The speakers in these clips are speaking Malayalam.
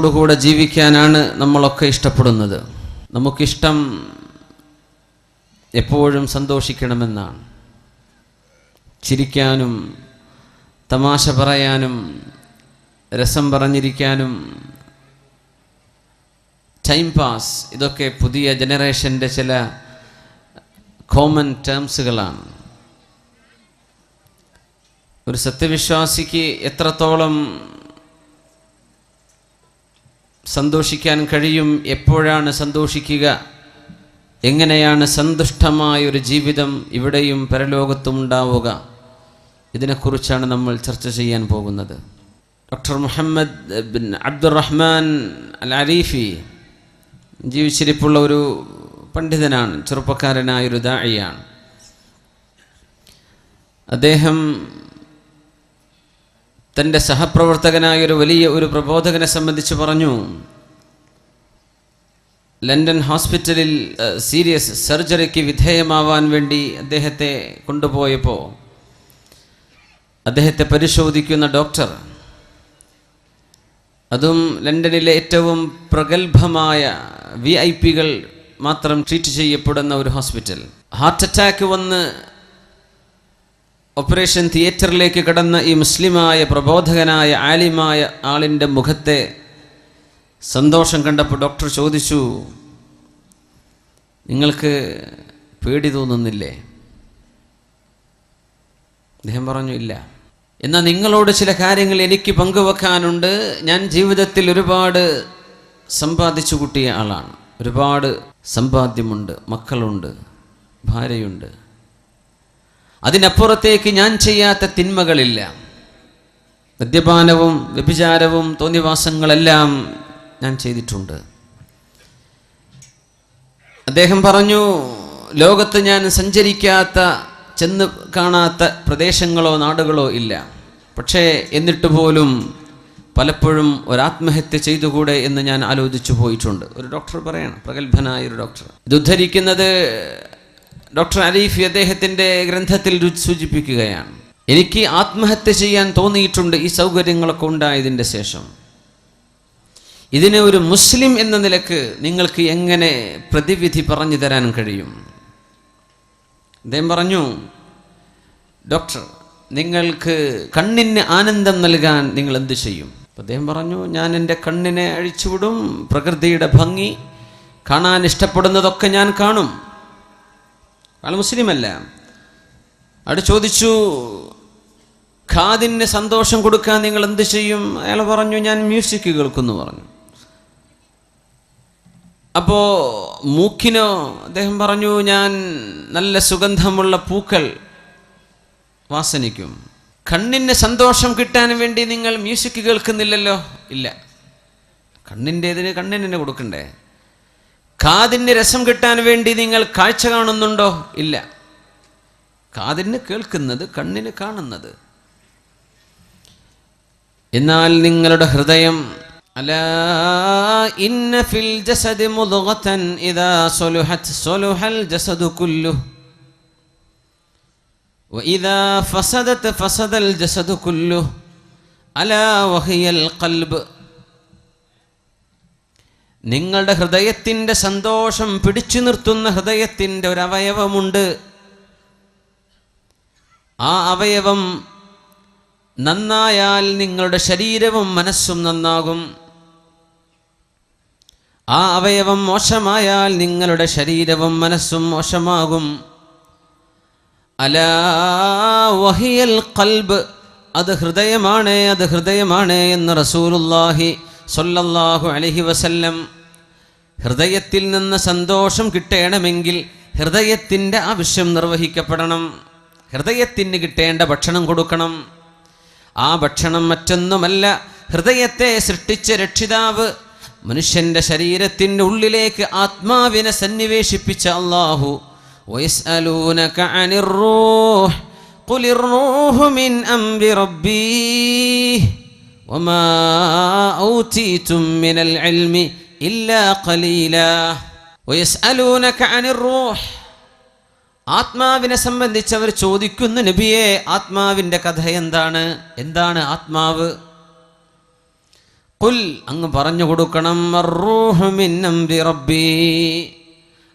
കൂടെ ജീവിക്കാനാണ് നമ്മളൊക്കെ ഇഷ്ടപ്പെടുന്നത്. നമുക്കിഷ്ടം എപ്പോഴും സന്തോഷിക്കണമെന്നാണ്. ചിരിക്കാനും തമാശ പറയാനും രസം പറഞ്ഞിരിക്കാനും ടൈം പാസ് ഇതൊക്കെ പുതിയ ജനറേഷന്റെ ചില കോമൺ ടേംസുകളാണ്. ഒരു സത്യവിശ്വാസിക്ക് എത്രത്തോളം സന്തോഷിക്കാൻ കഴിയും എപ്പോഴാണ് സന്തോഷിക്കുക? എങ്ങനെയാണ് സന്തുഷ്ടമായൊരു ജീവിതം ഇവിടെയും പരലോകത്തും ഉണ്ടാവുക? ഇതിനെക്കുറിച്ചാണ് നമ്മൾ ചർച്ച ചെയ്യാൻ പോകുന്നത്. Doctor Muhammad bin Abdurrahman al Arifi ജീവിച്ചിരിപ്പുള്ള ഒരു പണ്ഡിതനാണ് ചെറുപ്പക്കാരനായൊരു ദാഴിയാണ് അദ്ദേഹം തന്റെ സഹപ്രവർത്തകനായ ഒരു വലിയ ഒരു പ്രബോധകനെ സംബന്ധിച്ച് പറഞ്ഞു. ലണ്ടൻ ഹോസ്പിറ്റലിൽ സീരിയസ് സർജറിക്ക് വിധേയമാവാൻ വേണ്ടി അദ്ദേഹത്തെ കൊണ്ടുപോയപ്പോൾ അദ്ദേഹത്തെ പരിശോധിക്കുന്ന ഡോക്ടർ അതും ലണ്ടനിലെ ഏറ്റവും പ്രഗത്ഭമായ വി ഐ പികൾ മാത്രം ട്രീറ്റ് ചെയ്യപ്പെടുന്ന ഒരു ഹോസ്പിറ്റൽ. ഹാർട്ട് അറ്റാക്ക് വന്ന് ഓപ്പറേഷൻ തിയേറ്ററിലേക്ക് കടന്ന ഈ മുസ്ലിമായ പ്രബോധകനായ ആലിമായ ആളിന്റെ മുഖത്തെ സന്തോഷം കണ്ടപ്പോൾ ഡോക്ടർ ചോദിച്ചു നിങ്ങൾക്ക് പേടി തോന്നുന്നില്ലേ? അദ്ദേഹം പറഞ്ഞു ഇല്ല. എന്നാൽ നിങ്ങളോട് ചില കാര്യങ്ങൾ എനിക്ക് പങ്കുവെക്കാനുണ്ട്. ഞാൻ ജീവിതത്തിൽ ഒരുപാട് സമ്പാദിച്ചു കൂട്ടിയ ആളാണ്. ഒരുപാട് സമ്പാദ്യമുണ്ട് മക്കളുണ്ട് ഭാര്യയുണ്ട്. അതിനപ്പുറത്തേക്ക് ഞാൻ ചെയ്യാത്ത തിന്മകളില്ല. മദ്യപാനവും വ്യഭിചാരവും തോന്നിവാസങ്ങളെല്ലാം ഞാൻ ചെയ്തിട്ടുണ്ട്. അദ്ദേഹം പറഞ്ഞു ലോകത്ത് ഞാൻ സഞ്ചരിക്കാത്ത ചെന്ന് കാണാത്ത പ്രദേശങ്ങളോ നാടുകളോ ഇല്ല. പക്ഷേ എന്നിട്ട് പോലും പലപ്പോഴും ഒരാത്മഹത്യ ചെയ്തുകൂടെ എന്ന് ഞാൻ ആലോചിച്ചു പോയിട്ടുണ്ട്. ഒരു ഡോക്ടർ പറയണം പ്രഗത്ഭനായ ഒരു ഡോക്ടർ. ഇത് ഉദ്ധരിക്കുന്നത് ഡോക്ടർ അരീഫി അദ്ദേഹത്തിന്റെ ഗ്രന്ഥത്തിൽ സൂചിപ്പിക്കുകയാണ്. എനിക്ക് ആത്മഹത്യ ചെയ്യാൻ തോന്നിയിട്ടുണ്ട് ഈ സൗകര്യങ്ങളൊക്കെ ഉണ്ടായതിന്റെ ശേഷം. ഇതിനെ ഒരു മുസ്ലിം എന്ന നിലയ്ക്ക് നിങ്ങൾക്ക് എങ്ങനെ പ്രതിവിധി പറഞ്ഞു തരാൻ കഴിയും? അദ്ദേഹം പറഞ്ഞു ഡോക്ടർ നിങ്ങൾക്ക് കണ്ണിന് ആനന്ദം നൽകാൻ നിങ്ങൾ എന്ത് ചെയ്യും? അദ്ദേഹം പറഞ്ഞു ഞാൻ എന്റെ കണ്ണിനെ അഴിച്ചുവിടും പ്രകൃതിയുടെ ഭംഗി കാണാൻ ഇഷ്ടപ്പെടുന്നതൊക്കെ ഞാൻ കാണും. ആൾ മുസ്ലിമല്ല. അവിടെ ചോദിച്ചു ഖാദിന് സന്തോഷം കൊടുക്കാൻ നിങ്ങൾ എന്ത് ചെയ്യും? അയാൾ പറഞ്ഞു ഞാൻ മ്യൂസിക് കേൾക്കുന്നു പറഞ്ഞു. അപ്പോൾ മൂക്കിനോ അദ്ദേഹം പറഞ്ഞു ഞാൻ നല്ല സുഗന്ധമുള്ള പൂക്കൾ വാസനിക്കും. കണ്ണിന് സന്തോഷം കിട്ടാൻ വേണ്ടി നിങ്ങൾ മ്യൂസിക് കേൾക്കുന്നില്ലല്ലോ? ഇല്ല. കണ്ണിന്റെ ഇതിന് കണ്ണിന് കൊടുക്കണ്ടേ? കാതിന് രസം കിട്ടാൻ വേണ്ടി നിങ്ങൾ കാഴ്ച കാണുന്നുണ്ടോ ഇല്ല കാതിന് കേൾക്കുന്നത് കണ്ണിന് കാണുന്നത് എന്നാൽ നിങ്ങളുടെ ഹൃദയം അലാ ഇന്ന ഫിൽ ജസദി മുദ്ഗതൻ ഇദാ സലുഹത് സലുഹൽ ജസദു കുല്ലുഹു وإذا فسدت فسد الجسد كله ألا وهي القلب നിങ്ങളുടെ ഹൃദയത്തിന്റെ സന്തോഷം പിടിച്ചു നിർത്തുന്ന ഹൃദയത്തിന്റെ ഒരു അവയവമുണ്ട്. ആ അവയവം നന്നായാൽ നിങ്ങളുടെ ശരീരവും മനസ്സും നന്നാകും. ആ അവയവം മോശമായാൽ നിങ്ങളുടെ ശരീരവും മനസ്സും മോശമാകും. അലാ കൽബ് അത് ഹൃദയമാണ് അത് ഹൃദയമാണ് എന്ന് റസൂലുല്ലാഹി സൊല്ലല്ലാഹു അലഹി വസല്ലം ഹൃദയത്തിൽ നിന്ന് സന്തോഷം കിട്ടണമെങ്കിൽ ഹൃദയത്തിൻ്റെ ആവശ്യം നിർവഹിക്കപ്പെടണം ഹൃദയത്തിന് കിട്ടേണ്ട ഭക്ഷണം കൊടുക്കണം ആ ഭക്ഷണം മറ്റൊന്നുമല്ല ഹൃദയത്തെ സൃഷ്ടിച്ച രക്ഷിതാവ് മനുഷ്യന്റെ ശരീരത്തിൻ്റെ ഉള്ളിലേക്ക് ആത്മാവിനെ സന്നിവേശിപ്പിച്ച അള്ളാഹു ويسألونك عن الروح قل الروح من أمر ربي ആത്മാവിനെ സംബന്ധിച്ച് അവർ ചോദിക്കുന്നു നബിയെ ആത്മാവിന്റെ കഥ എന്താണ്? എന്താണ് ആത്മാവ്? കുൽ അങ്ങ് പറഞ്ഞു കൊടുക്കണം.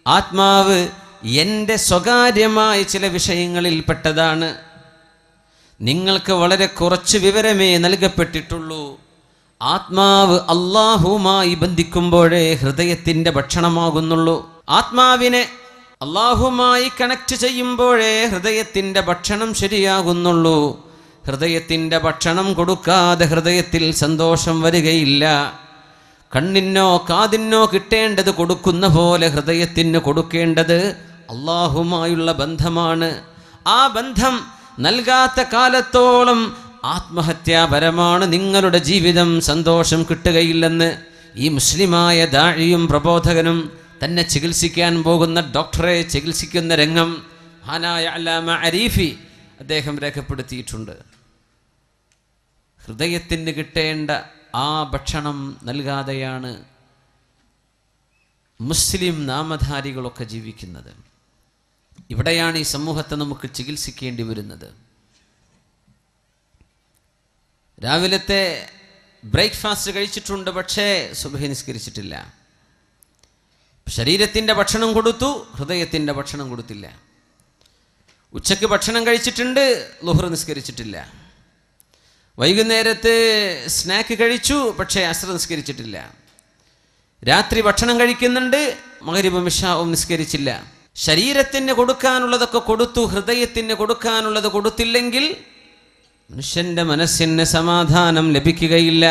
ആത്മാവ് എന്റെ സ്വകാര്യമായ ചില വിഷയങ്ങളിൽ പെട്ടതാണ് നിങ്ങൾക്ക് വളരെ കുറച്ച് വിവരമേ നൽകപ്പെട്ടിട്ടുള്ളൂ. ആത്മാവ് അള്ളാഹുമായി ബന്ധിക്കുമ്പോഴേ ഹൃദയത്തിന്റെ ഭക്ഷണമാകുന്നുള്ളൂ. ആത്മാവിനെ അള്ളാഹുമായി കണക്ട് ചെയ്യുമ്പോഴേ ഹൃദയത്തിന്റെ ഭക്ഷണം ശരിയാകുന്നുള്ളൂ. ഹൃദയത്തിന്റെ ഭക്ഷണം കൊടുക്കാതെ ഹൃദയത്തിൽ സന്തോഷം വരികയില്ല. കണ്ണിനോ കാതിനോ കിട്ടേണ്ടത് കൊടുക്കുന്ന പോലെ ഹൃദയത്തിന് കൊടുക്കേണ്ടത് അള്ളാഹുമായുള്ള ബന്ധമാണ്. ആ ബന്ധം നൽകാത്ത കാലത്തോളം ആത്മഹത്യാപരമാണ് നിങ്ങളുടെ ജീവിതം. സന്തോഷം കിട്ടുകയില്ലെന്ന് ഈ മുസ്ലിമായ ദാഴിയും പ്രബോധകനും തന്നെ ചികിത്സിക്കാൻ പോകുന്ന ഡോക്ടറെ ചികിത്സിക്കുന്ന രംഗം ഹാനായ അല്ലാമ അരീഫി അദ്ദേഹം രേഖപ്പെടുത്തിയിട്ടുണ്ട്. ഹൃദയത്തിന് കിട്ടേണ്ട ആ ഭക്ഷണം നൽകാതെയാണ് മുസ്ലിം നാമധാരികളൊക്കെ ജീവിക്കുന്നത്. ഇവിടെയാണ് ഈ സമൂഹത്തെ നമുക്ക് ചികിത്സിക്കേണ്ടി വരുന്നത്. രാവിലത്തെ ബ്രേക്ക്ഫാസ്റ്റ് കഴിച്ചിട്ടുണ്ട് പക്ഷേ സുബഹി നിസ്കരിച്ചിട്ടില്ല. ശരീരത്തിന്റെ ഭക്ഷണം കൊടുത്തു ഹൃദയത്തിന്റെ ഭക്ഷണം കൊടുത്തില്ല. ഉച്ചയ്ക്ക് ഭക്ഷണം കഴിച്ചിട്ടുണ്ട് ലുഹർ നിസ്കരിച്ചിട്ടില്ല. വൈകുന്നേരത്ത് സ്നാക്ക് കഴിച്ചു പക്ഷേ അസ്ര നിസ്കരിച്ചിട്ടില്ല. രാത്രി ഭക്ഷണം കഴിക്കുന്നുണ്ട് മകരിബും ഇഷാവും നിസ്കരിച്ചില്ല. ശരീരത്തിന് കൊടുക്കാനുള്ളതൊക്കെ കൊടുത്തു ഹൃദയത്തിന് കൊടുക്കാനുള്ളത് കൊടുത്തില്ലെങ്കിൽ മനുഷ്യന്റെ മനസ്സിന് സമാധാനം ലഭിക്കുകയില്ല.